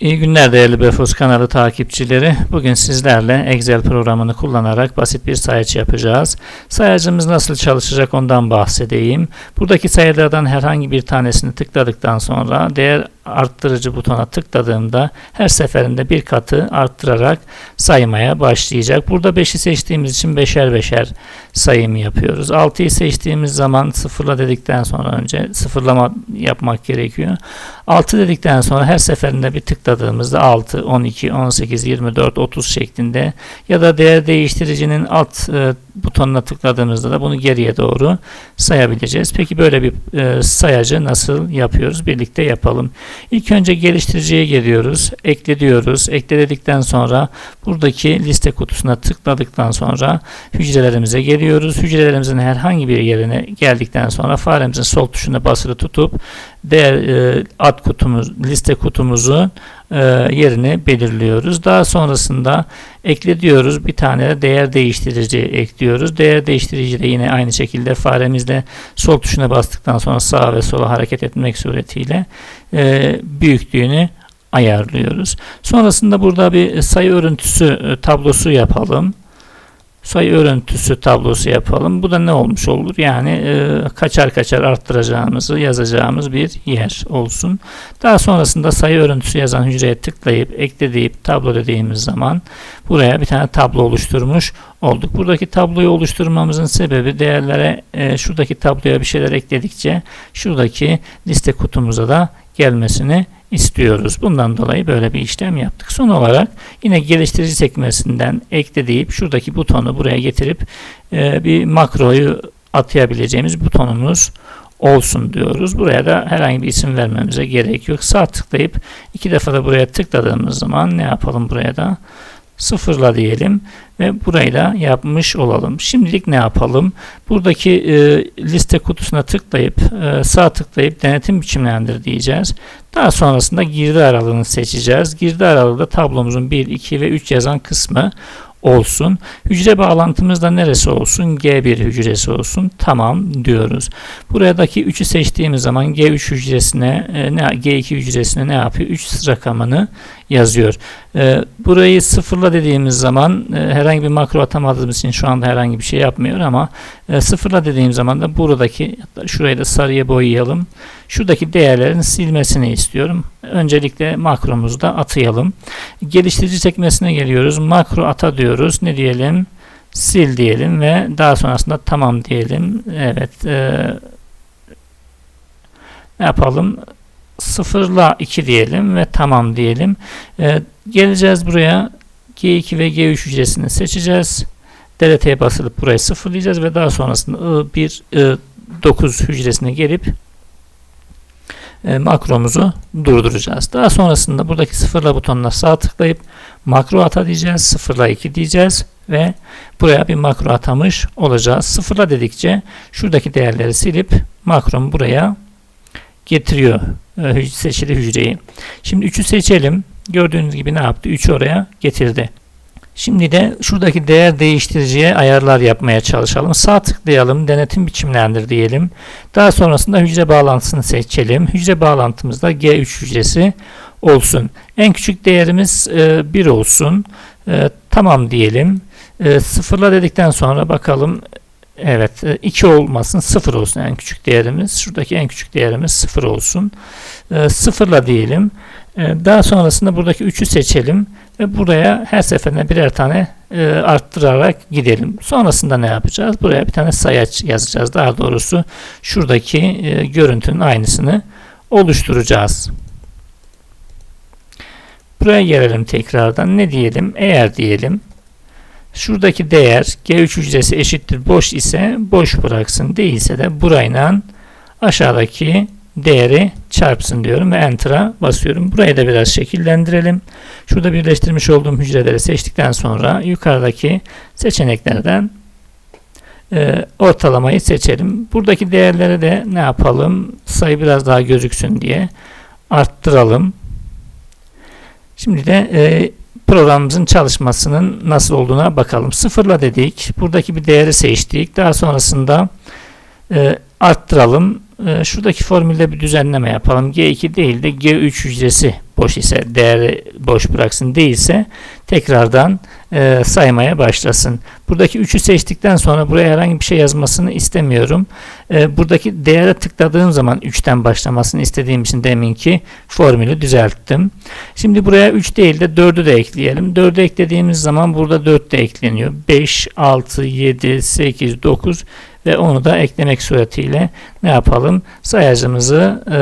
İyi günler değerli Befos kanalı takipçileri. Bugün sizlerle Excel programını kullanarak basit bir sayaç yapacağız. Sayacımız nasıl çalışacak ondan bahsedeyim. Buradaki sayılardan herhangi bir tanesini tıkladıktan sonra değer arttırıcı butona tıkladığımda her seferinde bir katı arttırarak saymaya başlayacak. Burada 5'i seçtiğimiz için beşer beşer sayım yapıyoruz. 6'yı seçtiğimiz zaman sıfırla dedikten sonra önce sıfırlama yapmak gerekiyor. 6 dedikten sonra her seferinde bir tıkladığımızda 6, 12, 18, 24, 30 şeklinde ya da değer değiştiricinin alt e, butonuna tıkladığımızda da bunu geriye doğru sayabileceğiz. Peki böyle bir e, sayacı nasıl yapıyoruz? Birlikte yapalım. İlk önce geliştiriciye geliyoruz. Ekle diyoruz. Ekle dedikten sonra buradaki liste kutusuna tıkladıktan sonra hücrelerimize geliyoruz. Hücrelerimizin herhangi bir yerine geldikten sonra faremizin sol tuşuna basılı tutup değer e, ad kutumuz, liste kutumuzu e, yerini belirliyoruz. Daha sonrasında ekle diyoruz. Bir tane de değer değiştirici ekliyoruz. Değer değiştirici de yine aynı şekilde faremizle sol tuşuna bastıktan sonra sağa ve sola hareket etmek suretiyle e, büyüklüğünü ayarlıyoruz. Sonrasında burada bir sayı örüntüsü e, tablosu yapalım sayı örüntüsü tablosu yapalım. Bu da ne olmuş olur? Yani e, kaçar kaçar arttıracağımızı yazacağımız bir yer olsun. Daha sonrasında sayı örüntüsü yazan hücreye tıklayıp ekle deyip tablo dediğimiz zaman buraya bir tane tablo oluşturmuş olduk. Buradaki tabloyu oluşturmamızın sebebi değerlere e, şuradaki tabloya bir şeyler ekledikçe şuradaki liste kutumuza da gelmesini istiyoruz. Bundan dolayı böyle bir işlem yaptık. Son olarak yine geliştirici sekmesinden ekle deyip şuradaki butonu buraya getirip e, bir makroyu atayabileceğimiz butonumuz olsun diyoruz. Buraya da herhangi bir isim vermemize gerek yok. Sağ tıklayıp iki defa da buraya tıkladığımız zaman ne yapalım buraya da? Sıfırla diyelim ve burayı da yapmış olalım. Şimdilik ne yapalım? Buradaki e, liste kutusuna tıklayıp e, sağ tıklayıp denetim biçimlendir diyeceğiz. Daha sonrasında girdi aralığını seçeceğiz. Girdi aralığı da tablomuzun 1, 2 ve 3 yazan kısmı olsun. Hücre bağlantımız da neresi olsun? G1 hücresi olsun. Tamam diyoruz. Buradaki 3'ü seçtiğimiz zaman G3 hücresine e, ne G2 hücresine ne yapıyor? 3 rakamını yazıyor. E, burayı sıfırla dediğimiz zaman e, herhangi bir makro atamadığımız için şu anda herhangi bir şey yapmıyor ama sıfırla dediğim zaman da buradaki şurayı da sarıya boyayalım. Şuradaki değerlerin silmesini istiyorum. Öncelikle makromuzu da atayalım. Geliştirici sekmesine geliyoruz. Makro ata diyoruz. Ne diyelim? Sil diyelim ve daha sonrasında tamam diyelim. Evet. E, ne yapalım? sıfırla 2 diyelim ve tamam diyelim. E, geleceğiz buraya. G2 ve G3 hücresini seçeceğiz. DLT'ye basılıp burayı sıfırlayacağız ve daha sonrasında I1, I9 hücresine gelip makromuzu durduracağız. Daha sonrasında buradaki sıfırla butonuna sağ tıklayıp makro ata diyeceğiz. Sıfırla 2 diyeceğiz ve buraya bir makro atamış olacağız. Sıfırla dedikçe şuradaki değerleri silip makromu buraya getiriyor e, seçili hücreyi. Şimdi 3'ü seçelim. Gördüğünüz gibi ne yaptı? 3'ü oraya getirdi. Şimdi de şuradaki değer değiştiriciye ayarlar yapmaya çalışalım. Sağ tıklayalım, denetim biçimlendir diyelim. Daha sonrasında hücre bağlantısını seçelim. Hücre bağlantımızda G3 hücresi olsun. En küçük değerimiz e, 1 olsun. E, tamam diyelim. E, sıfırla dedikten sonra bakalım Evet 2 olmasın 0 olsun en küçük değerimiz. Şuradaki en küçük değerimiz 0 olsun. E, sıfırla diyelim. E, daha sonrasında buradaki 3'ü seçelim ve buraya her seferinde birer tane e, arttırarak gidelim. Sonrasında ne yapacağız? Buraya bir tane sayaç yazacağız. Daha doğrusu şuradaki e, görüntünün aynısını oluşturacağız. Buraya gelelim tekrardan. Ne diyelim? Eğer diyelim Şuradaki değer G3 hücresi eşittir boş ise boş bıraksın. Değilse de burayla aşağıdaki değeri çarpsın diyorum ve Enter'a basıyorum. Burayı da biraz şekillendirelim. Şurada birleştirmiş olduğum hücreleri seçtikten sonra yukarıdaki seçeneklerden e, ortalamayı seçelim. Buradaki değerleri de ne yapalım? Sayı biraz daha gözüksün diye arttıralım. Şimdi de e, programımızın çalışmasının nasıl olduğuna bakalım. Sıfırla dedik. Buradaki bir değeri seçtik. Daha sonrasında e, arttıralım. E, şuradaki formülde bir düzenleme yapalım. G2 değil de G3 hücresi boş ise değeri boş bıraksın değilse tekrardan e, saymaya başlasın. Buradaki 3'ü seçtikten sonra buraya herhangi bir şey yazmasını istemiyorum. E, buradaki değere tıkladığım zaman 3'ten başlamasını istediğim için deminki formülü düzelttim. Şimdi buraya 3 değil de 4'ü de ekleyelim. 4'ü eklediğimiz zaman burada 4 de ekleniyor. 5, 6, 7, 8, 9 ve onu da eklemek suretiyle ne yapalım? Sayacımızı e,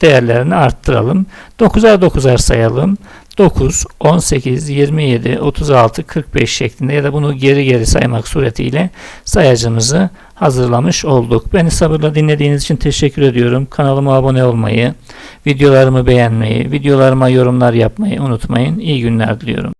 değerlerini arttıralım. 9'ar 9'ar sayalım. 9, 18, 27, 36, 45 şeklinde ya da bunu geri geri saymak suretiyle sayacımızı hazırlamış olduk. Beni sabırla dinlediğiniz için teşekkür ediyorum. Kanalıma abone olmayı, videolarımı beğenmeyi, videolarıma yorumlar yapmayı unutmayın. İyi günler diliyorum.